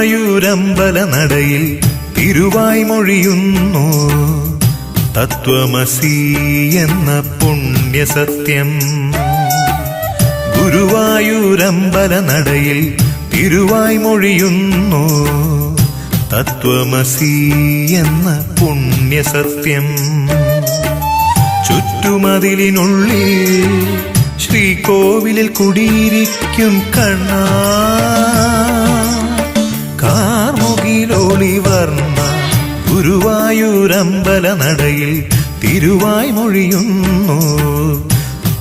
ഗുരുവായൂരമ്പല നടയിൽ തിരുവായ് മൊഴിയുന്നു. തത്വമസീ എന്ന പുണ്യസത്യം. ഗുരുവായൂരമ്പലനടയിൽ തിരുവായ് മൊഴിയുന്നു. തത്വമസീ എന്ന പുണ്യസത്യം. ചുറ്റുമതിലിനുള്ളിൽ ശ്രീകോവിലിൽ കുടിയിരിക്കും കണ്ണ. കാർമുകിലോളി വർണ ഗുരുവായൂരമ്പല നടയിൽ തിരുവായി മൊഴിയുന്നു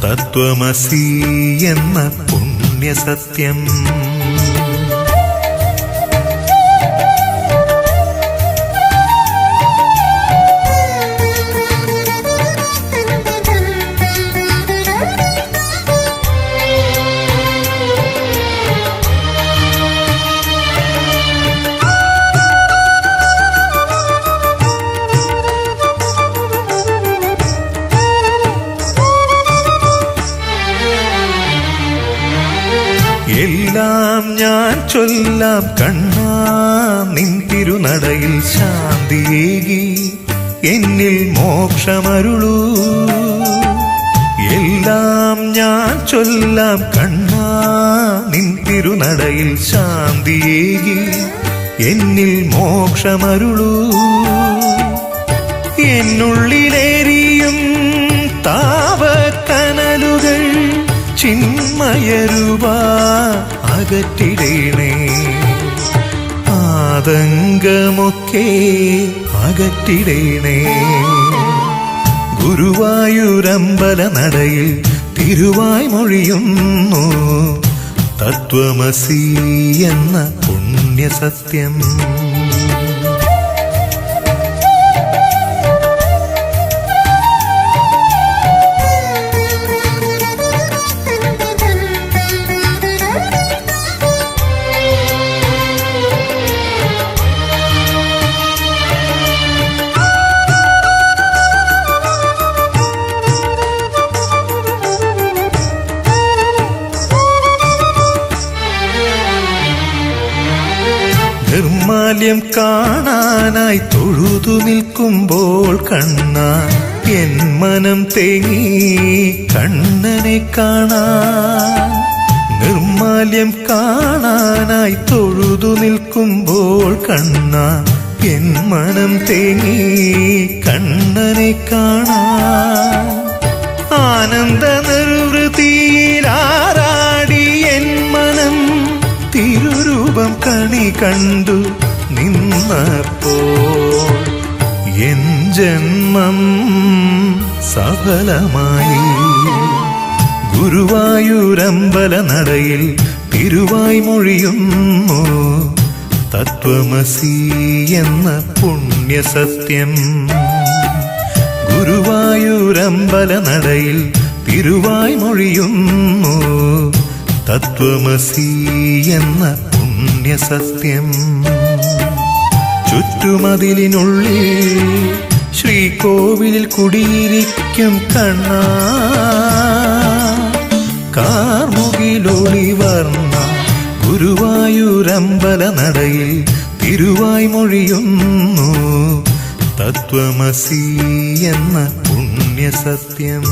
തത്വമസി എന്ന പുണ്യസത്യം എല്ലാം ഞാൻ ചൊല്ലാം കണ്ണാ. നിൻ തിരുനടയിൽ ശാന്തിയേകി എന്നിൽ മോക്ഷമരുളൂ. എല്ലാം ഞാൻ ചൊല്ലാം കണ്ണാ. നിൻ തിരുനടയിൽ ശാന്തിയേകി എന്നിൽ മോക്ഷമരുളൂ. എന്നുള്ളിലേറിയും താവക്കനലുകൾ ചിന്മയരുവ അകറ്റിടേണേ. ആതങ്കമൊക്കെ അകറ്റിടേണേ. ഗുരുവായൂരമ്പല നടയിൽ തിരുവായ് മൊഴിയുന്നു തത്വമസി എന്ന പുണ്യസത്യം. നിർമാല്യം കാണാനായി തൊഴുതു നിൽക്കുമ്പോൾ കണ്ണ എൻ മനം തേങ്ങി കണ്ണനെ കാണാൻ നിർമാല്യം കാണാനായി തൊഴുതു നിൽക്കുമ്പോൾ കണ്ണ എൻ മനം തേങ്ങി കണ്ണനെ കാണാൻ ആനന്ദ നിർവൃതിയിലാറാടി കണ്ടു നിന്നപ്പോൾ എൻ ജന്മം സഫലമായി. ഗുരുവായൂരമ്പല നടയിൽ തിരുവായി മൊഴിയുന്നു തത്വമസി എന്ന പുണ്യസത്യം. ഗുരുവായൂരമ്പല നടയിൽ തിരുവായി മൊഴിയുന്നു തത്വമസി എന്ന പുണ്യസത്യം. ചുറ്റുമതിലിനുള്ളിൽ ശ്രീകോവിലിൽ കുടിയിരിക്കും കണ്ണ. കാർമുകിലൊളി വർണ ഗുരുവായൂരമ്പല നടയിൽ തിരുവായ് മൊഴിയുന്നു. തത്വമസി എന്ന പുണ്യസത്യം.